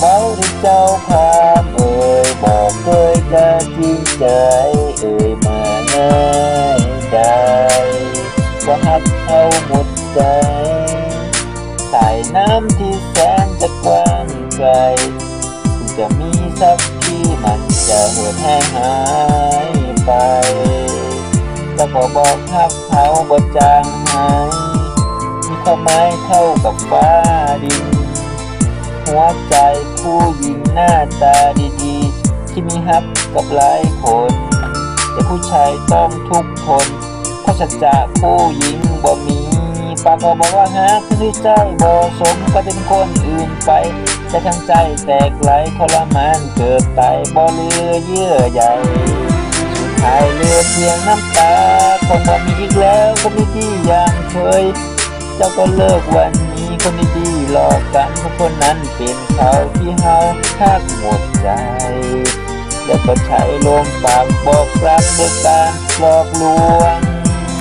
เบ้าที่เจ้าพามเอ่ยบอกเคยจะจริงใจเอ่ยมาง่ายได้ว่าฮักเขาหมดใจสายน้ำที่แสนจะกว้างไกลจะมีสักที่มันจะหดแห้งหายไปแล้วก็บอกฮักเขาบ่จางหายมีความหมายเท่ากับฟ้า หัวใจผู้หญิงหน้าตาดีๆ ที่มีฮักกับหลายคน แต่ผู้ชายต้องทุกข์ทนเพราะชัดจะผู้หญิงบ่มีปากก็บอกว่าฮักคือใจบ่สมก็เป็นคนอื่นไป แต่ทั้งใจแตกไหลทรมานเกิดตายบ่เลือเยื่อใยสุดท้ายเลือเพียงน้ำตาคงบ่มีอีกแล้วคนดีๆอย่างเคย เจ้าก็เลิกวันนี้คนดีๆหลอกกันเพราะคนนั้นเป็นเขาที่เฮาทักหมดใจ แล้วก็ใช้ลมปากบอกรักด้วยการหลอกลวง